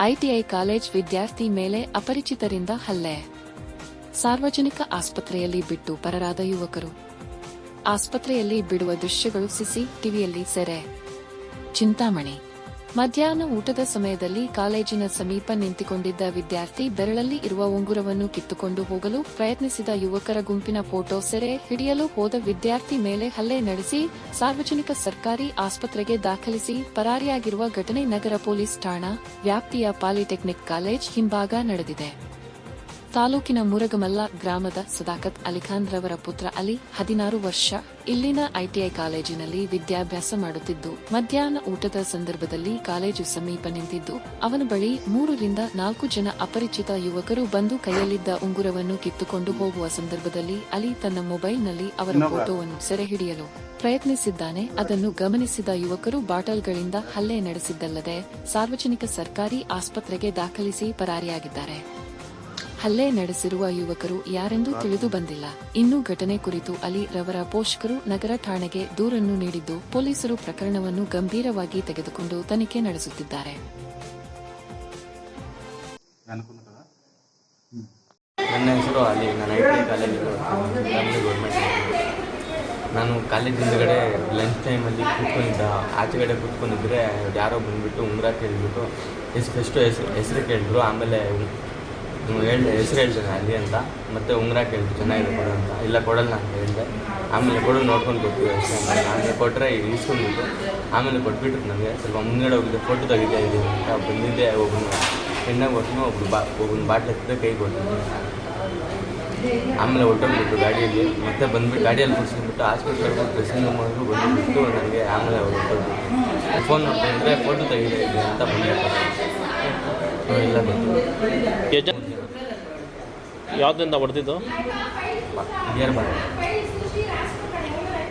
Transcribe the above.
ITI college ವಿದ್ಯಾರ್ಥಿ ಮೇಲೆ ಅಪರಿಚಿತರಿಂದ ಹಲ್ಲೆ. ಸಾರ್ವಜನಿಕ ಆಸ್ಪತ್ರೆಯಲ್ಲಿ ಬಿಟ್ಟು ಪರರಾದ ಯುವಕರು. ಆಸ್ಪತ್ರೆಯಲ್ಲಿ ಬಿಡುವ ದೃಶ್ಯಗಳು ಸಿಸಿ ಟಿವಿಯಲ್ಲಿ ಸೆರೆ. ಚಿಂತಾಮಣಿ. ಮಧ್ಯಾಹ್ನ ಊಟದ ಸಮಯದಲ್ಲಿ ಕಾಲೇಜಿನ ಸಮೀಪ ನಿಂತುಕೊಂಡಿದ್ದ ವಿದ್ಯಾರ್ಥಿ ಬೆರಳಲ್ಲಿ ಇರುವ ಉಂಗುರವನ್ನು ಕಿತ್ತುಕೊಂಡು ಹೋಗಲು ಪ್ರಯತ್ನಿಸಿದ ಯುವಕರ ಗುಂಪಿನ ಫೋಟೋ ಸೆರೆ ಹಿಡಿಯಲು ಹೋದ ವಿದ್ಯಾರ್ಥಿ ಮೇಲೆ ಹಲ್ಲೆ ನಡೆಸಿ ಸಾರ್ವಜನಿಕ ಸರ್ಕಾರಿ ಆಸ್ಪತ್ರೆಗೆ ದಾಖಲಿಸಿ ಪರಾರಿಯಾಗಿರುವ ಘಟನೆ ನಗರ ಪೊಲೀಸ್ ಠಾಣಾ ವ್ಯಾಪ್ತಿಯ ಪಾಲಿಟೆಕ್ನಿಕ್ ಕಾಲೇಜ್ ಹಿಂಭಾಗ ನಡೆದಿದೆ. ತಾಲೂಕಿನ ಮುರಗಮಲ್ಲ ಗ್ರಾಮದ ಸದಾಕತ್ ಅಲಿಖಾನ್ ರವರ ಪುತ್ರ ಅಲಿ ಹದಿನಾರು ವರ್ಷ ಇಲ್ಲಿನ ಐಟಿಐ ಕಾಲೇಜಿನಲ್ಲಿ ವಿದ್ಯಾಭ್ಯಾಸ ಮಾಡುತ್ತಿದ್ದು ಮಧ್ಯಾಹ್ನ ಊಟದ ಸಂದರ್ಭದಲ್ಲಿ ಕಾಲೇಜು ಸಮೀಪ ನಿಂತಿದ್ದು ಅವನ ಬಳಿ ಮೂರರಿಂದ ನಾಲ್ಕು ಜನ ಅಪರಿಚಿತ ಯುವಕರು ಬಂದು ಕೈಯಲ್ಲಿದ್ದ ಉಂಗುರವನ್ನು ಕಿತ್ತುಕೊಂಡು ಹೋಗುವ ಸಂದರ್ಭದಲ್ಲಿ ಅಲಿ ತನ್ನ ಮೊಬೈಲ್ನಲ್ಲಿ ಅವರ ಫೋಟೋವನ್ನು ಸೆರೆ ಹಿಡಿಯಲು ಪ್ರಯತ್ನಿಸಿದ್ದಾನೆ. ಅದನ್ನು ಗಮನಿಸಿದ ಯುವಕರು ಬಾಟಲ್ಗಳಿಂದ ಹಲ್ಲೆ ನಡೆಸಿದ್ದಲ್ಲದೆ ಸಾರ್ವಜನಿಕ ಸರ್ಕಾರಿ ಆಸ್ಪತ್ರೆಗೆ ದಾಖಲಿಸಿ ಪರಾರಿಯಾಗಿದ್ದಾರೆ. ಹಲ್ಲೆ ನಡೆಸಿರುವ ಯುವಕರು ಯಾರೆಂದು ತಿಳಿದು ಬಂದಿಲ್ಲ. ಇನ್ನು ಘಟನೆ ಕುರಿತು ಅಲಿ ರವರ ಪೋಷಕರು ನಗರ ಠಾಣೆಗೆ ದೂರನ್ನು ನೀಡಿದ್ದು ಪೊಲೀಸರು ಪ್ರಕರಣವನ್ನು ಗಂಭೀರವಾಗಿ ತೆಗೆದುಕೊಂಡು ತನಿಖೆ ನಡೆಸುತ್ತಿದ್ದಾರೆ. ನನ್ನ ಹೆಸರು ಅಲಿ. ನಾನು ಐ ಟಿ ಕಾಲೇಜಲ್ಲಿ ಫ್ಯಾಮಿಲಿ ಗೌರ್ಮೆಂಟ್ ನಾನು ಕಾಲೇಜ್ ಹಿಂದ್ಗಡೆ ಲಂಚ್ ಟೈಮಲ್ಲಿ ಕೂತ್ಕೊಂಡಿದ್ದ ಆಚೆಗಡೆ ಕೂತ್ಕೊಂಡಿದ್ರೆ ಯಾರೋ ಬಂದುಬಿಟ್ಟು ಉಂಗುರ ಕೇಳಿಬಿಟ್ಟು ಎಷ್ಟು ಎಷ್ಟು ಹೆಸರು ಹೆಸರು ಕೇಳಿದ್ರು. ಆಮೇಲೆ ಹೇಳ್ದೆ, ಹೆಸರು ಹೇಳ್ತೇನೆ ಅಲ್ಲಿ ಅಂತ. ಮತ್ತೆ ಉಂಗುರ ಕೇಳ್ತು ಚೆನ್ನಾಗಿದೆ ಕೊಡ ಅಂತ. ಇಲ್ಲ, ಕೊಡಲ್ಲ ಅಂತ ಹೇಳಿದೆ. ಆಮೇಲೆ ಕೊಡು, ನೋಡ್ಕೊಂಡು ಕೊಟ್ಟು ಅಷ್ಟೇ ನಾನು ಕೊಟ್ಟರೆ ಇಸ್ಕೊಂಡ್ಬಿಟ್ಟು ಆಮೇಲೆ ಕೊಟ್ಬಿಟ್ರು ನನಗೆ. ಸ್ವಲ್ಪ ಮುಂದ್ಗಡೆ ಹೋಗಿದ್ದೆ ಫೋಟೋ ತೆಗಿತಾ ಇದ್ದೀನಿ ಅಂತ. ಬಂದಿದ್ದೆ ಒಬ್ಬನು ಹೆಣ್ಣಾಗ ಕೊಟ್ಟು ಒಬ್ರು ಬಾ. ಒಬ್ಬನ ಬಾಟ್ಲು ಎತ್ತಿದ್ದೆ ಕೈ ಕೊಡ್ತೀನಿ ಆಮೇಲೆ ಹೊಟ್ಟೋಗ್ಬಿಟ್ಟು ಗಾಡಿಯಲ್ಲಿ. ಮತ್ತೆ ಬಂದ್ಬಿಟ್ಟು ಗಾಡಿಯಲ್ಲಿ ಕೂರಿಸ್ಕೊಂಡ್ಬಿಟ್ಟು ಹಾಸ್ಪಿಟ್ಲಲ್ಲಿ ಡ್ರೆಸ್ಸಿಂಗ್ ಮಾಡಿದ್ರು ಬಂದುಬಿಟ್ಟು ನನಗೆ ಆಮೇಲೆ ಹೊಟ್ಟೋಗ್ಬಿಟ್ಟು ಫೋನ್ ನೋಡ್ಕೊಂಡ್ರೆ ಫೋಟೋ ತೆಗಿತಾ ಇದ್ದೀನಿ ಅಂತ ಬಂದ್ಬಿಟ್ಟು. ಎಲ್ಲ ಯಜ ಯಾವ್ದರಿಂದ ಹೊಡೆದಿದ್ದು?